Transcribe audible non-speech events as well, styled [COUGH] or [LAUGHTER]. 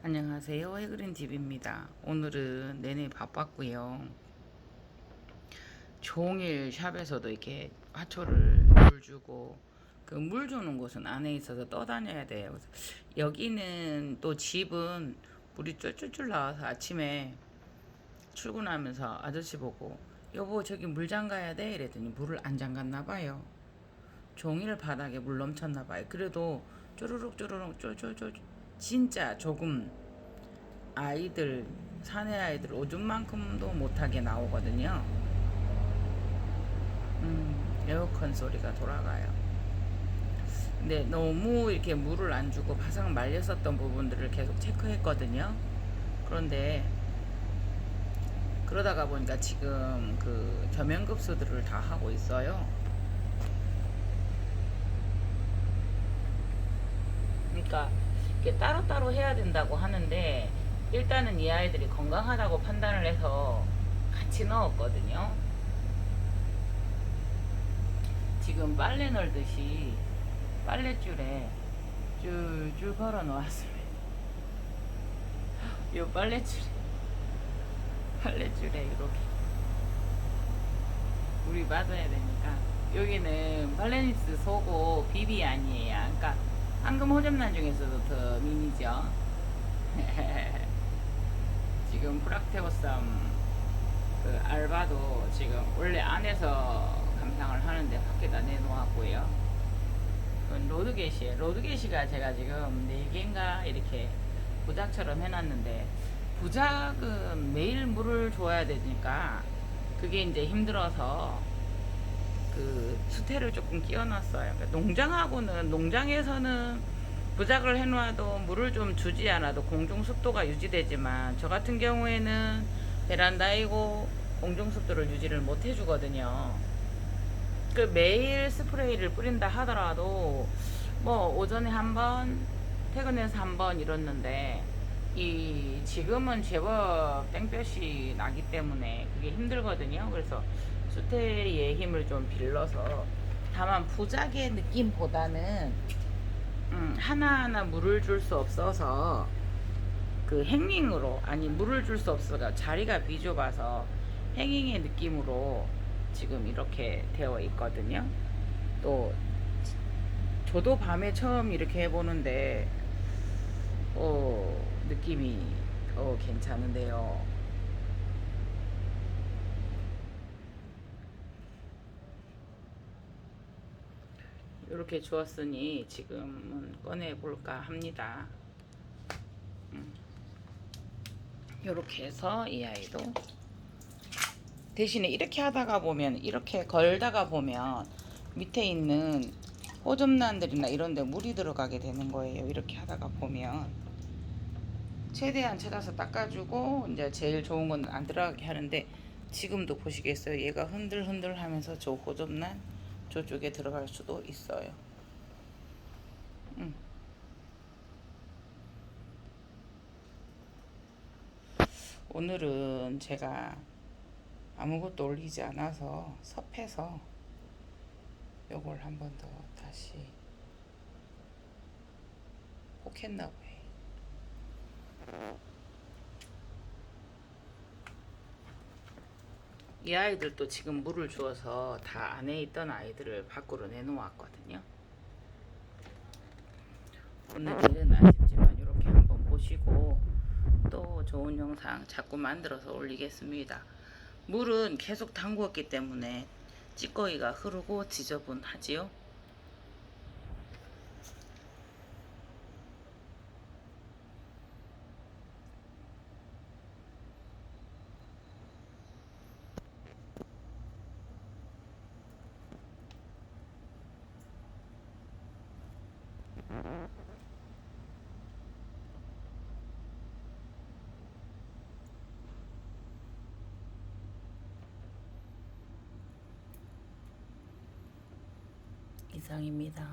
안녕하세요. 해그린 집입니다. 오늘은 내내 바빴고요. 종일 샵에서도 이렇게 화초를 물 주고 그 물 주는 곳은 안에 있어서 떠다녀야 돼요. 여기는 또 집은 물이 쫄쫄쫄 나와서 아침에 출근하면서 아저씨 보고 여보 저기 물 잠가야 돼 이랬더니 물을 안 잠갔나 봐요. 종일 바닥에 물 넘쳤나 봐요. 그래도 쪼르륵 쪼르륵 쪼쪼쪼 진짜 조금 아이들 사내 아이들 오줌만큼도 못하게 나오거든요. 음, 에어컨 소리가 돌아가요. 근데 너무 이렇게 물을 안 주고 바삭 말렸었던 부분들을 계속 체크했거든요. 그런데 그러다가 보니까 지금 그 저면급수들을 다 하고 있어요. 그러니까 이렇게 따로따로 해야 된다고 하는데 일단은 이 아이들이 건강하다고 판단을 해서 같이 넣었거든요. 지금 빨래 널듯이 빨랫줄에 줄줄 걸어 놓았습니다. 이 빨랫줄에 빨랫줄에 이렇게 물이 빠져야 되니까 여기는 발레니스 소고 비비 아니에요. 그러니까 황금 호접란 중에서도 더 미니죠. [LAUGHS] 지금 프락테오쌈 그 알바도 지금 원래 안에서 감상을 하는데 밖에다 내놓았고요. 로드게시에 로드게시가 제가 지금 네 개인가 이렇게 부작처럼 해놨는데 부작은 매일 물을 줘야 되니까 그게 이제 힘들어서 그 수태를 조금 끼워놨어요. 그러니까 농장하고는 농장에서는 부작을 해놔도 물을 좀 주지 않아도 공중 습도가 유지되지만 저 같은 경우에는 베란다이고 공중 습도를 유지를 못 해주거든요. 그 매일 스프레이를 뿌린다 하더라도 뭐 오전에 한 번, 퇴근해서 한 번 이렇는데 이 지금은 제법 땡볕이 나기 때문에 그게 힘들거든요. 그래서 수테리의 힘을 좀 빌려서 다만 부작의 느낌보다는 음, 하나하나 물을 줄 수 없어서 그 행잉으로 아니 물을 줄 수 없어서 자리가 비좁아서 행잉의 느낌으로 지금 이렇게 되어 있거든요. 또 저도 밤에 처음 이렇게 해보는데 어, 느낌이 어, 괜찮은데요. 이렇게 주었으니 지금은 꺼내 볼까 합니다. 이렇게 해서 이 아이도 대신에 이렇게 하다가 보면 이렇게 걸다가 보면 밑에 있는 호접란들이나 이런 데 물이 들어가게 되는 거예요. 이렇게 하다가 보면 최대한 찾아서 닦아주고 이제 제일 좋은 건 안 들어가게 하는데 지금도 보시겠어요. 얘가 흔들흔들 하면서 저 호접란 저쪽에 들어갈 수도 있어요. 음. 오늘은 제가 아무것도 올리지 않아서 섭해서 요걸 한 번 더 다시 봐요. 이 아이들도 지금 물을 주어서 다 안에 있던 아이들을 밖으로 내놓았거든요. 오늘은 아쉽지만 이렇게 한번 보시고 또 좋은 영상 자꾸 만들어서 올리겠습니다. 물은 계속 담궜기 때문에 찌꺼기가 흐르고 지저분하지요. 이상입니다.